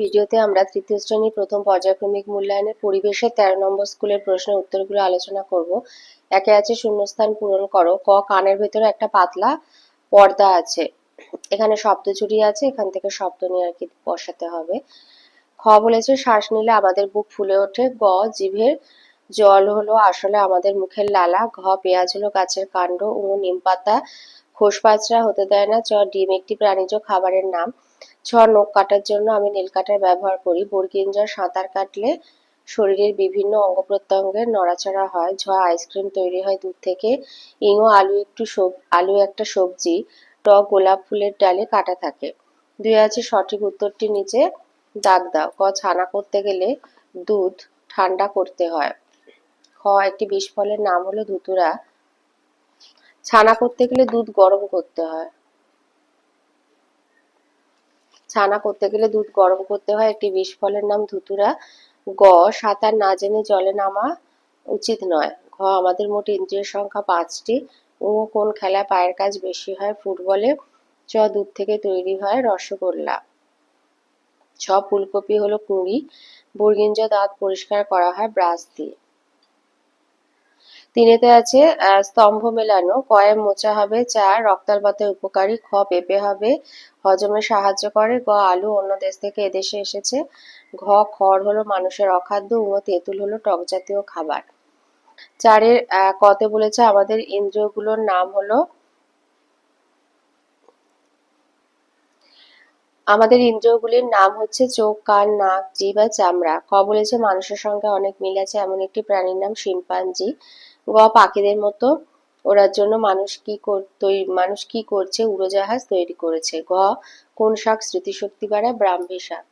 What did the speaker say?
ভিডিওতে আমরা তৃতীয় শ্রেণির প্রথম পর্যায়ক্রমিক মূল্যায়নের পরিবেশের তেরো নম্বর স্কুলের প্রশ্নের উত্তরগুলো আলোচনা করব। একে আছে শূন্যস্থান পূরণ করো। ক, কানের ভেতরে একটা পাতলা পর্দা আছে। এখানে শব্দ জড়িয়ে আছে, এখান থেকে শব্দ নিয়ে আর কি বসাতে হবে। খ বলেছে, শ্বাস নিলে আমাদের বুক ফুলে ওঠে। গ, জিভের জল হলো আসলে আমাদের মুখের লালা। ঘ, পেঁয়াজ হলো গাছের কাণ্ড। ও নিম পাতা খোসপাচড়া হতে দেয় না। চ, ডিম একটি প্রাণীজ খাবারের নাম। ছ, নখ কাটার জন্য আমি নীল কাটার ব্যবহার করি। বর্গিঞ্জার সাঁতার কাটলে শরীরের বিভিন্ন অঙ্গ প্রত্যঙ্গের নড়াচড়া হয়। ঝ, আইসক্রিম তৈরি হয় দুধ থেকে। ইঙো আলু একটু সব আলু একটা সবজি। ট, গোলাপ ফুলের ডালে কাটা থাকে। দুই আছে, সঠিক উত্তরটি নিচে দাগ দাও। ক, ছানা করতে গেলে দুধ ঠান্ডা করতে হয়। খ, একটি বিষ ফলের নাম হলো ধুতুরা। ছানা করতে গেলে দুধ গরম করতে হয়। ছানা করতে গেলে দুধ গরম করতে হয়। একটি বিষ ফলের নাম ধুতুরা। গ, সাঁতার না জেনে জলে নামা উচিত নয়। ঘ, আমাদের মোট ইন্দ্রিয়ের সংখ্যা পাঁচটি। ও কোন খেলায় পায়ের কাজ বেশি হয়? ফুটবলে। চ, দুধ থেকে তৈরি হয় রসগোল্লা। ছ, ফুলকপি হলো কুঁড়ি। বর্গিঞ্জ দাঁত পরিষ্কার করা হয় ব্রাশ দিয়ে। তিনেতে আছে স্তম্ভ মেলানো কয়ে মোচা হবে চার রক্তাল্পতে উপকারী, খ, পেঁপে হবে, হজমে সাহায্য করে, গ, আলু অন্য দেশ থেকে এদেশে এসেছে, ঘ, খড় হলো মানুষের অখাদ্য ও তেঁতুল হলো টক জাতীয় খাবার। চারের কতে বলেছে আমাদের ইন্দ্রিয়গুলোর নাম হলো, আমাদের ইন্দ্রিয়গুলির নাম হচ্ছে চোখ, কান, নাক, জিভ আর চামড়া। ক বলেছে, মানুষের সঙ্গে অনেক মিল আছে, এমন একটি প্রাণীর নাম শিম্পাঞ্জি। গ পাখিদের মতো ওরার জন্য মানুষ কি মানুষ কি করছে? উড়োজাহাজ তৈরি করেছে। ঘ, কোন শাক স্মৃতিশক্তি বাড়ায়? ব্রাহ্মী শাক।